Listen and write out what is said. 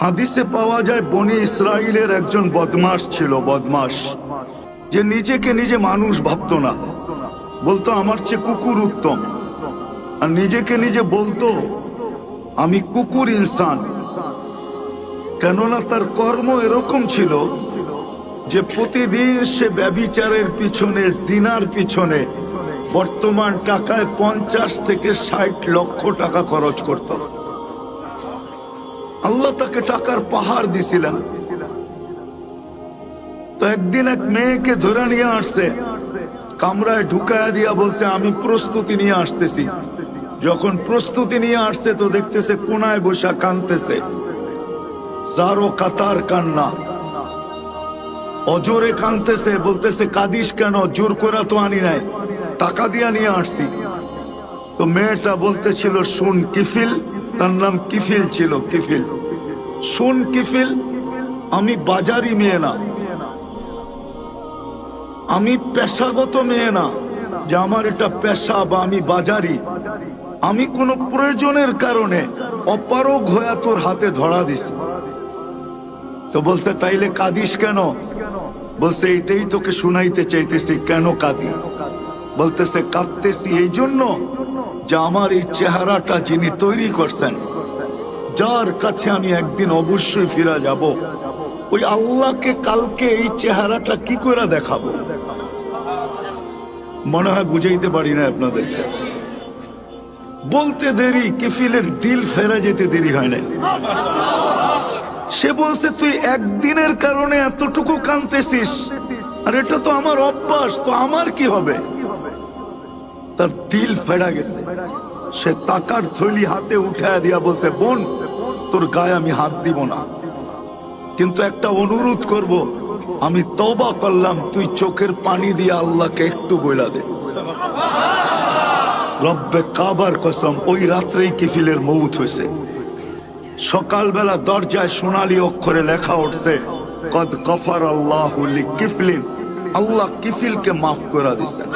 হাদিসে পাওয়া যায়, বনি ইসরায়েলের একজন বদমাস ছিল বদমাস যে নিজেকে নিজে মানুষ ভাবতো না। বলতো, আমার চেয়ে কুকুর উত্তম। আর নিজেকে নিজে বলতো, আমি কুকুর ইনসান। কেননা তার কর্ম এরকম ছিল যে প্রতিদিন সে ব্যবিচারের পিছনে, জিনার পিছনে বর্তমান টাকায় পঞ্চাশ থেকে ষাট লক্ষ টাকা খরচ করত। আল্লাহ তাকে টাকার পাহাড় দিছিলেন। তো একদিন এক মেয়েকে ধরে নিয়ে আসছে। কামরায় ঢুকায়া দিয়া বলছে, আমি প্রস্তুতি নিয়ে আসতেছি। যখন প্রস্তুতি নিয়ে আসছে, তো দেখতেছে কোনায় বসা কানতেছে যারো কাতার কান্না। অজোরে কানতেছে বলতেছে, কাদিস কেন? জোর করে তো আনি নাই। টাকা দিয়া নিয়ে আসছি। তো মেয়েটা বলতেছিল, শুন, কিফিল তার নাম কিফিল ছিল, কিফিল। শুন কিফিল, আমি বাজারি মেয়ে না। আমি পেশাগত মেয়ে না, যে আমার এটা পেশা বা আমি বাজারি। আমি কোনো প্রয়োজনের কারণে অপারগ হয়ে তোর হাতে ধরা দিছি। তো বলছে, তাইলে কাঁদিস কেন? বলছে এটাই তোকে শুনাইতে চাইতেছি, কেন কাঁদি বলতেছে, কাঁদতেছি এই জন্য যে আমার এই চেহারাটা যিনি তৈরি করছেন, যার কাছে আমি একদিন অবশ্যই ফিরা যাব। ওই আল্লাহকে কালকে এই চেহারাটা কি করে দেখাবো? মনে হয় বুঝাইতে পারি না আপনাদের। বলতে দেরি, কিফিলের দিল ফেরা যেতে দেরি হয় না সে বলছে, তুই একদিনের কারণে এতটুকু কানতেছিস আর এটা তো আমার অভ্যাস, তো আমার কি হবে? তার দিল ফেরা গেছে। সে টাকার থলি হাতে উঠায় দিয়া বলছে, বোন, তোর গায়ে আমি হাত দিব না। কিন্তু একটা অনুরোধ করব, আমি তবা করলাম, তুই চোখের পানি দিয়ে আল্লাহকে একটু বইলা দে। রব্বে কাবার কসম, ওই রাত্রেই কিফিলের মৌত হয়েছে। সকালবেলা দরজায় সোনালী অক্ষরে লেখা উঠছে, কদ কফার আল্লাহ কিফলিন আল্লাহ কিফিলকে মাফ করে দিছেন।